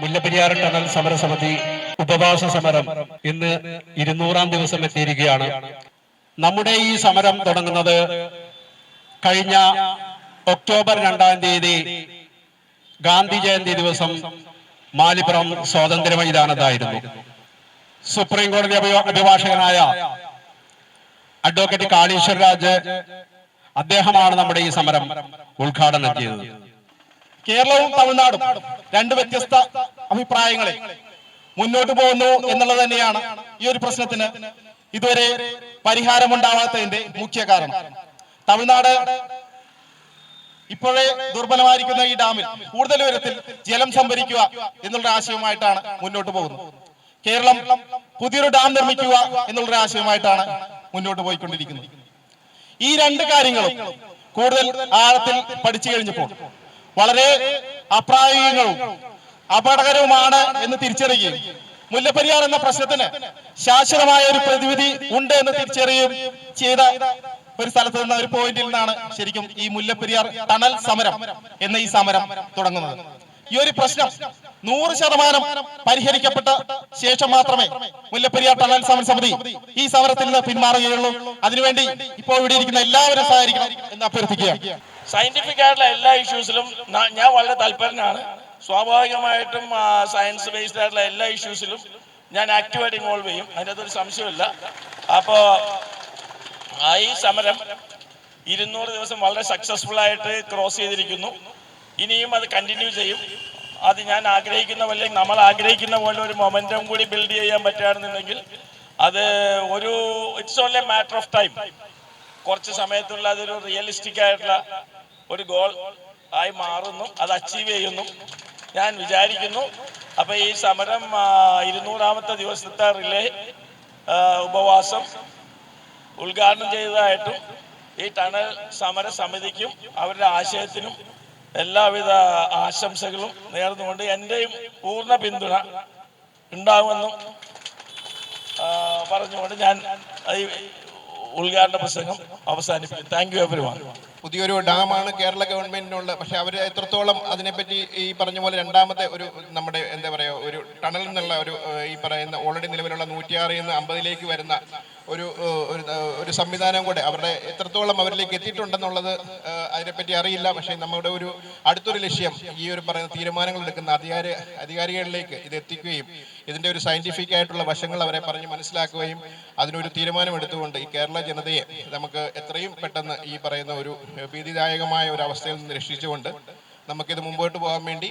Mullaperiyar tunnel സമരസമിതി ഉപവാസ സമരം ഇന്ന് ഇരുന്നൂറാം ദിവസം എത്തിയിരിക്കുകയാണ്. നമ്മുടെ ഈ സമരം തുടങ്ങുന്നത് കഴിഞ്ഞ ഒക്ടോബർ രണ്ടാം തീയതി ഗാന്ധി ജയന്തി ദിവസം മാലിപ്പുറം സ്വാതന്ത്ര്യ മൈതാനത്തായിരുന്നു സുപ്രീം കോടതി അഭിഭാഷകനായ അഡ്വക്കേറ്റ് കാളീശ്വർ രാജ് അദ്ദേഹമാണ് നമ്മുടെ ഈ സമരം ഉദ്ഘാടനം ചെയ്തത്. കേരളവും തമിഴ്നാടും രണ്ട് വ്യത്യസ്ത അഭിപ്രായങ്ങളെ മുന്നോട്ട് പോകുന്നു എന്നുള്ളത് തന്നെയാണ് ഈ ഒരു പ്രശ്നത്തിന് ഇതുവരെ പരിഹാരമുണ്ടാവാത്തതിന്റെ മുഖ്യ കാരണം. തമിഴ്നാട് ഇപ്പോഴേ ദുർബലമായിരിക്കുന്ന ഈ ഡാമിൽ കൂടുതൽ ഉയരത്തിൽ ജലം സംഭരിക്കുക എന്നുള്ള ആശയവുമായിട്ടാണ് മുന്നോട്ട് പോകുന്നത്. കേരളം പുതിയൊരു ഡാം നിർമ്മിക്കുക എന്നുള്ള ആശയവുമായിട്ടാണ് മുന്നോട്ട് പോയിക്കൊണ്ടിരിക്കുന്നത്. ഈ രണ്ട് കാര്യങ്ങളും കൂടുതൽ ആഴത്തിൽ പഠിച്ചു കഴിഞ്ഞപ്പോൾ വളരെ അപ്രായോഗികവും അപകടകരവുമാണ് എന്ന് തിരിച്ചറിയുകയും മുല്ലപ്പെരിയാർ എന്ന പ്രശ്നത്തിന് ശാശ്വതമായ ഒരു പ്രതിവിധി ഉണ്ട് എന്ന് തിരിച്ചറിയുകയും ചെയ്ത ഒരു സ്ഥലത്ത് നിന്ന് ഒരു പോയിന്റിൽ നിന്നാണ് ശരിക്കും ഈ മുല്ലപ്പെരിയാർ ടണൽ സമരം എന്ന ഈ സമരം തുടങ്ങുന്നത്. ഈ ഒരു പ്രശ്നം നൂറ് ശതമാനം പരിഹരിക്കപ്പെട്ട ശേഷം മാത്രമേ മുല്ലപ്പെരിയാർ ടണൽ സമര സമിതി ഈ സമരത്തിൽ നിന്ന് പിന്മാറുകയുള്ളൂ. അതിനുവേണ്ടി ഇപ്പോൾ ഇവിടെ ഇരിക്കുന്ന എല്ലാവരും സഹായിക്കണം എന്ന് അഭ്യർത്ഥിക്കുക സയന്റിഫിക് ആയിട്ടുള്ള എല്ലാ ഇഷ്യൂസിലും ഞാൻ വളരെ താല്പര്യനാണ്. സ്വാഭാവികമായിട്ടും സയൻസ് ബേസ്ഡ് ആയിട്ടുള്ള എല്ലാ ഇഷ്യൂസിലും ഞാൻ ആക്റ്റീവായിട്ട് ഇൻവോൾവ് ചെയ്യും. അതിനകത്തൊരു സംശയമില്ല അപ്പോൾ ഈ സമരം ഇരുന്നൂറ് ദിവസം വളരെ സക്സസ്ഫുൾ ആയിട്ട് ക്രോസ് ചെയ്തിരിക്കുന്നു. ഇനിയും അത് കണ്ടിന്യൂ ചെയ്യും. അത് ഞാൻ ആഗ്രഹിക്കുന്ന പോലെ നമ്മൾ ആഗ്രഹിക്കുന്ന പോലെ ഒരു മൊമെന്റം കൂടി ബിൽഡ് ചെയ്യാൻ പറ്റുകയാണെന്നുണ്ടെങ്കിൽ അത് ഒരു it's only matter of time കുറച്ച് സമയത്തുള്ള അതൊരു റിയലിസ്റ്റിക് ആയിട്ടുള്ള ഒരു ഗോൾ ആയി മാറുന്നു. അത് അച്ചീവ് ചെയ്യുന്നു. ഞാൻ വിചാരിക്കുന്നു. അപ്പോൾ ഈ സമരം ഇരുന്നൂറാമത്തെ ദിവസത്തെ റിലേ ഉപവാസം ഉദ്ഘാടനം ചെയ്തതായിട്ടും ഈ ടണൽ സമര സമിതിക്കും അവരുടെ ആശയത്തിനും എല്ലാവിധ ആശംസകളും നേർന്നുകൊണ്ട് എന്റെയും പൂർണ പിന്തുണ ഉണ്ടാകുമെന്നും പറഞ്ഞുകൊണ്ട് ഞാൻ ഉദ്ഘാടന പ്രസംഗം അവസാനിപ്പിക്കും താങ്ക് യു എവരി പുതിയൊരു ഡാമാണ് കേരള ഗവൺമെന്റിനുള്ള. പക്ഷെ അവർ എത്രത്തോളം അതിനെപ്പറ്റി ഈ പറഞ്ഞ പോലെ രണ്ടാമത്തെ ഒരു നമ്മുടെ എന്താ പറയുക ഒരു ടണൽ എന്നുള്ള ഒരു ഈ പറയുന്ന ഓൾറെഡി നിലവിലുള്ള നൂറ്റിയാറിൽ നിന്ന് അമ്പതിലേക്ക് വരുന്ന ഒരു ഒരു സംവിധാനം കൂടെ അവരുടെ എത്രത്തോളം അവരിലേക്ക് എത്തിയിട്ടുണ്ടെന്നുള്ളത് അതിനെപ്പറ്റി അറിയില്ല. പക്ഷേ നമ്മുടെ ഒരു അടുത്തൊരു ലക്ഷ്യം ഈ ഒരു പറയുന്ന തീരുമാനങ്ങൾ എടുക്കുന്ന അധികാര അധികാരികളിലേക്ക് ഇത് എത്തിക്കുകയും ഇതിന്റെ ഒരു സയന്റിഫിക് ആയിട്ടുള്ള വശങ്ങൾ അവരെ പറഞ്ഞ് മനസ്സിലാക്കുകയും അതിനൊരു തീരുമാനം എടുത്തുകൊണ്ട് ഈ കേരള ജനതയെ നമുക്ക് എത്രയും പെട്ടെന്ന് ഈ പറയുന്ന ഒരു ഭീതിദായകമായ ഒരു അവസ്ഥയിൽ നിന്ന് രക്ഷിച്ചുകൊണ്ട് നമുക്കിത് മുമ്പോട്ട് പോകാൻ വേണ്ടി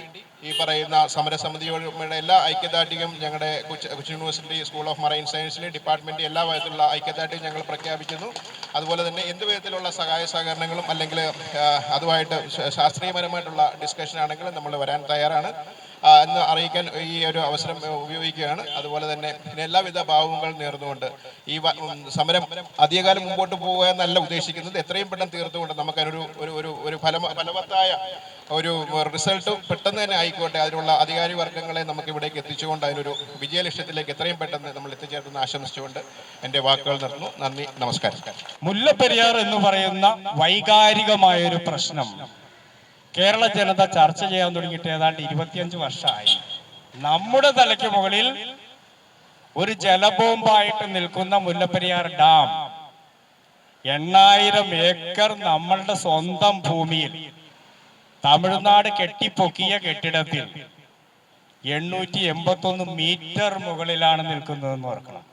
ഈ പറയുന്ന സമരസമിതിയുടെ എല്ലാ ഐക്യദാർഢ്യം ഞങ്ങളുടെ Kochi Kochi university school of marine സയൻസിലെ department എല്ലാ വിധത്തിലുള്ള ഐക്യദാർഢ്യം ഞങ്ങൾ പ്രഖ്യാപിക്കുന്നു. അതുപോലെ തന്നെ എന്ത് വിധത്തിലുള്ള സഹായ സഹകരണങ്ങളും അല്ലെങ്കിൽ അതുമായിട്ട് ശാസ്ത്രീയപരമായിട്ടുള്ള ഡിസ്കഷൻ ആണെങ്കിലും നമ്മൾ വരാൻ തയ്യാറാണ്. എന്ന് അറിയിക്കാൻ ഈ ഒരു അവസരം ഉപയോഗിക്കുകയാണ്. അതുപോലെ തന്നെ എല്ലാവിധ ഭാവങ്ങൾ നേർന്നുകൊണ്ട് ഈ സമരം അധികകാലം മുമ്പോട്ട് പോകുക എന്നല്ല ഉദ്ദേശിക്കുന്നത്. എത്രയും പെട്ടെന്ന് തീർത്തുകൊണ്ട് നമുക്കതിനൊരു ഒരു ഒരു ഒരു ഫലമ ഫലവത്തായ ഒരു റിസൾട്ട് പെട്ടെന്ന് തന്നെ ആയിക്കോട്ടെ. അതിനുള്ള അധികാരി വർഗങ്ങളെ നമുക്ക് ഇവിടേക്ക് എത്തിച്ചുകൊണ്ട് അതിനൊരു വിജയലക്ഷ്യത്തിലേക്ക് എത്രയും പെട്ടെന്ന് നമ്മൾ എത്തിച്ചേർന്ന് ആശംസിച്ചുകൊണ്ട് എന്റെ വാക്കുകൾ നിർത്തുന്നു. നന്ദി നമസ്കാരം. മുല്ലപ്പെരിയാർ എന്ന് പറയുന്ന വൈകാരികമായ ഒരു പ്രശ്നം. കേരള ജനത ചർച്ച ചെയ്യാൻ തുടങ്ങിയിട്ട് ഏതാണ്ട് ഇരുപത്തിയഞ്ച് വർഷമായി. നമ്മുടെ തലയ്ക്ക് മുകളിൽ ഒരു ജലബോംബായിട്ട് നിൽക്കുന്ന മുല്ലപ്പെരിയാർ ഡാം എണ്ണായിരം ഏക്കർ നമ്മളുടെ സ്വന്തം ഭൂമിയിൽ തമിഴ്നാട് കെട്ടിപ്പൊക്കിയ കെട്ടിടത്തിൽ എണ്ണൂറ്റി എൺപത്തൊന്ന് മീറ്റർ മുകളിലാണ് നിൽക്കുന്നതെന്ന് ഓർക്കണം.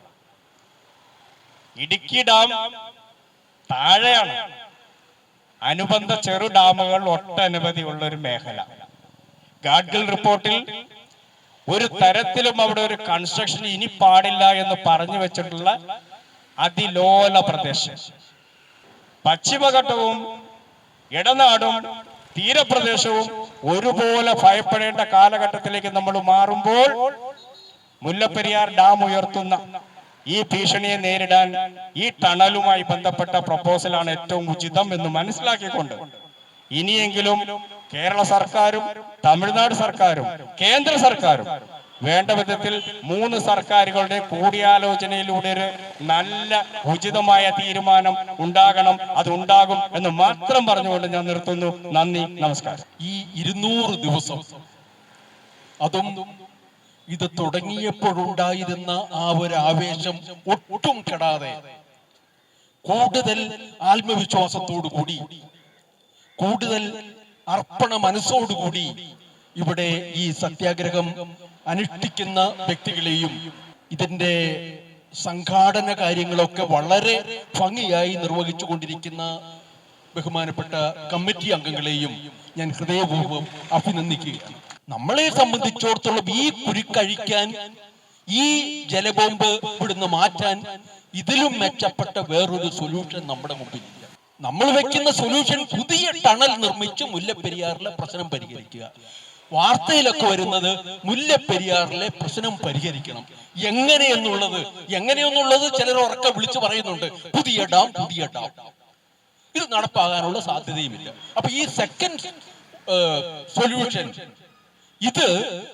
ഇടുക്കി ഡാം താഴെയാണ്. അനുബന്ധ ചെറു ഡാമുകൾ ഒട്ടനവധി ഉള്ള ഒരു മേഖല. ഗാഡ്ഗിൽ റിപ്പോർട്ടിൽ ഒരു തരത്തിലും അവിടെ ഒരു കൺസ്ട്രക്ഷൻ ഇനി പാടില്ല എന്ന് പറഞ്ഞു വെച്ചിട്ടുള്ള അതിലോല പ്രദേശം. പശ്ചിമഘട്ടവും ഇടനാടും തീരപ്രദേശവും ഒരുപോലെ ഭയപ്പെടേണ്ട കാലഘട്ടത്തിലേക്ക് നമ്മൾ മാറുമ്പോൾ മുല്ലപ്പെരിയാർ ഡാം ഉയർത്തുന്ന ഈ ഭീഷണിയെ നേരിടാൻ ഈ ടണലുമായി ബന്ധപ്പെട്ട പ്രപ്പോസലാണ് ഏറ്റവും ഉചിതം എന്ന് മനസ്സിലാക്കിക്കൊണ്ട് ഇനിയെങ്കിലും കേരള സർക്കാരും തമിഴ്നാട് സർക്കാരും കേന്ദ്ര സർക്കാരും വേണ്ട വിധത്തിൽ മൂന്ന് സർക്കാരുകളുടെ കൂടിയാലോചനയിലൂടെ ഒരു നല്ല ഉചിതമായ തീരുമാനം ഉണ്ടാകണം. അത് ഉണ്ടാകും എന്ന് മാത്രം പറഞ്ഞുകൊണ്ട് ഞാൻ നിർത്തുന്നു. നന്ദി നമസ്കാരം. ഈ ഇരുന്നൂറ് ദിവസം അതും ഇത് തുടങ്ങിയപ്പോഴുണ്ടായിരുന്ന ആ ഒരു ആവേശം ഒട്ടും കെടാതെ. കൂടുതൽ ആത്മവിശ്വാസത്തോടു കൂടി കൂടുതൽ അർപ്പണ മനസ്സോടുകൂടി ഇവിടെ ഈ സത്യാഗ്രഹം അനുഷ്ഠിക്കുന്ന വ്യക്തികളെയും ഇതിന്റെ സംഘാടന കാര്യങ്ങളൊക്കെ വളരെ ഭംഗിയായി നിർവഹിച്ചു കൊണ്ടിരിക്കുന്ന ബഹുമാനപ്പെട്ട കമ്മിറ്റി അംഗങ്ങളെയും ഞാൻ ഹൃദയപൂർവം അഭിനന്ദിക്കുകയാണ്. നമ്മളെ സംബന്ധിച്ചിടത്തോളം ഈ കുരുക്കഴിക്കാൻ ഈ ജലബോംബ് ഇവിടുന്ന് മാറ്റാൻ ഇതിലും മെച്ചപ്പെട്ട വേറൊരു സൊല്യൂഷൻ നമ്മുടെ മുമ്പിലില്ല. നമ്മൾ വെക്കുന്ന സൊല്യൂഷൻ പുതിയ ടണൽ നിർമ്മിച്ച് മുല്ലപ്പെരിയാറിലെ പ്രശ്നം പരിഹരിക്കുക. വാർത്തയിലൊക്കെ വരുന്നത് മുല്ലപ്പെരിയാറിലെ പ്രശ്നം പരിഹരിക്കണം. എങ്ങനെയെന്നുള്ളത് എങ്ങനെയെന്നുള്ളത് ചിലർ ഉറക്കെ വിളിച്ചു പറയുന്നുണ്ട്. പുതിയ ഡാം പുതിയ ഡാം. ഇത് നടപ്പാകാനുള്ള സാധ്യതയുമില്ല. അപ്പൊ ഈ സെക്കൻഡ് സൊല്യൂഷൻ ഇത്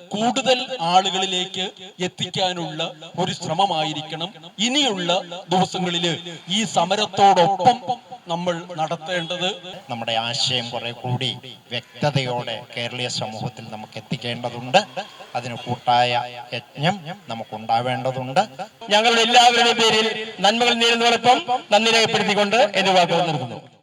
കൂടുതൽ ആളുകളിലേക്ക് എത്തിക്കാനുള്ള ഒരു ശ്രമമായിരിക്കണം. ഇനിയുള്ള ദിവസങ്ങളിൽ ഈ സമരത്തോടൊപ്പം നമ്മൾ നടത്തേണ്ടത് നമ്മുടെ ആശയം കുറെ കൂടി വ്യക്തതയോടെ കേരളീയ സമൂഹത്തിൽ നമുക്ക് എത്തിക്കേണ്ടതുണ്ട്. അതിന് കൂട്ടായ യജ്ഞം നമുക്കുണ്ടാവേണ്ടതുണ്ട്. ഞങ്ങളുടെ എല്ലാവരുടെയും പേരിൽ നന്മകൾ നേരുന്നതോടൊപ്പം നന്ദി രേഖപ്പെടുത്തിക്കൊണ്ട് എന്റെ വാക്കുകൾ നിർത്തുന്നു.